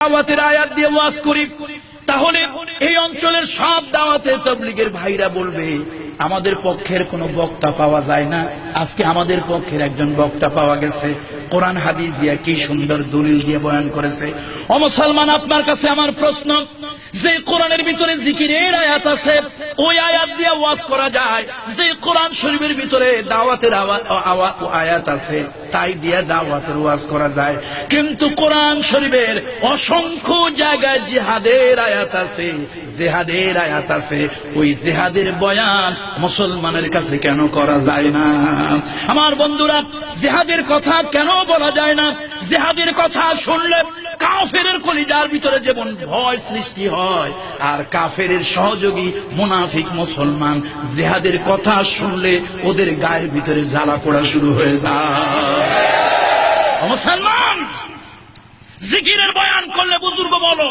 দাওয়াতের আয়াত দিয়ে ওয়াজ করি। তাহলে এই অঞ্চলের সব দাওয়াতে তবলিগের ভাইরা বলবে আমাদের পক্ষের কোনো বক্তা পাওয়া যায় না। আজকে আমাদের পক্ষের একজন বক্তা পাওয়া গেছে। কোরআন হাদিস দিয়ে কি সুন্দর দলিল দিয়ে বয়ান করেছে। ও মুসলমান, আপনার কাছে আমার প্রশ্ন। যে কোরআনের ভিতরে জিকিরের আয়াত আছে, ওই আয়াত দিয়ে ওয়াজ করা যায়। যে কোরআন শরীফের ভিতরে দাওয়াতের আয়াত আছে, তাই দিয়ে দাওয়াতের ওয়াজ করা যায়। কিন্তু কোরআন শরীফের অসংখ্য জায়গায় জিহাদের আয়াত আছে, জেহাদের আয়াত আছে। ওই জেহাদের বয়ান মুসলমানের কাছে কেন করা যায় না? আমার বন্ধুরা, জেহাদের কথা কেন বলা যায় না? জেহাদের কথা শুনলে কাফের কলিজার ভিতরে যেমন ভয় সৃষ্টি হয়, আর কাফের সহযোগী মুনাফিক মুসলমান জেহাদের কথা শুনলে ওদের গায়ের ভিতরে জ্বালা পোড়া শুরু হয়ে যায়। মুসলমান, জিকিরের বয়ান করলে বুজুর্গ বলো,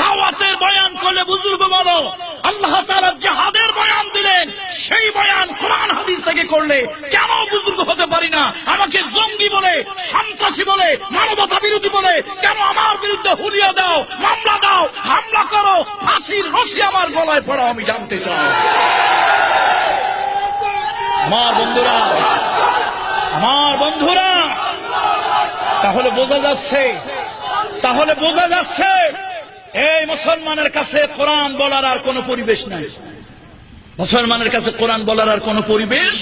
দাওয়াতের বয়ান করলে বুজুর্গ বলো, আল্লাহ তাআলা জিহাদের বয়ান দিলেন সেই বয়ান কোরআন হাদিস থেকে করলে কেন বুজুর্গ হতে পারি না? আমাকে জঙ্গি বলে, সন্ত্রাসী বলে, মানবতা বিরোধী বলে, কেন আমার বিরুদ্ধে হুলিয়া দাও, মামলা দাও, হামলা করো, ফাঁসির রশি আমার গলায় পড়াও আমি জানতে চাই। আমার বন্ধুরা আমার বন্ধুরা, তাহলে বোঝা যাচ্ছে, তাহলে বোঝা যাচ্ছে, এই মুসলমানের কাছে কোরআন বলার আর কোনো পরিবেশ নাই। মুসলমানের কাছে কোরআন বলার আর কোনো পরিবেশ?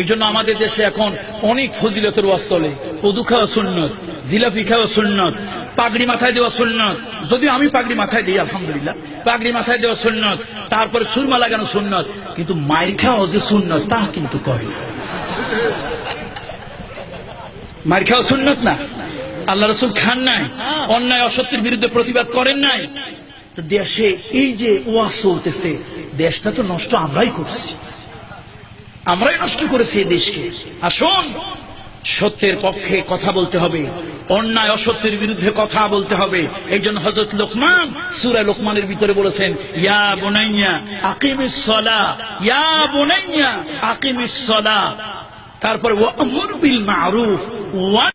এই জন্য আমাদের দেশে এখন অনেক ফজিলতের ওয়াজ চলে কদু খাওয়া সুন্নত, জিলাপি খাওয়া সুন্নত, পাগড়ি মাথায় দেওয়া সুন্নত। যদি আমি পাগড়ি মাথায় দিই, আলহামদুলিল্লাহ। পাগড়ি মাথায় দেওয়া সুন্নত, তারপরে সুরমা লাগানো সুন্নত। কিন্তু মাইর খাওয়া যে সুন্নত তা কিন্তু করে মার খাওয়া সুন্নত না? আল্লাহ রসুল খান নাই? অন্যায়, অসত্যের বিরুদ্ধে প্রতিবাদ করেন নাই? তো দেশে এই যে ওয়াজ চলতেছে, দেশটা তো নষ্ট আমরাই করছি। আমরাই নষ্ট করেছি এই দেশকে। আসুন, সত্যের পক্ষে কথা বলতে হবে, অন্যায় অসত্যের বিরুদ্ধে কথা বলতে হবে। এই জন্য হজরত লোকমান, সুরা লোকমানের ভিতরে বলেছেন, ইয়া বোনাইয়া, আকিমিস সলা, ইয়া বোনাইয়া, আকিমিস সলা। তারপর, ওয়া আমর বিল মারুফ, ওয়া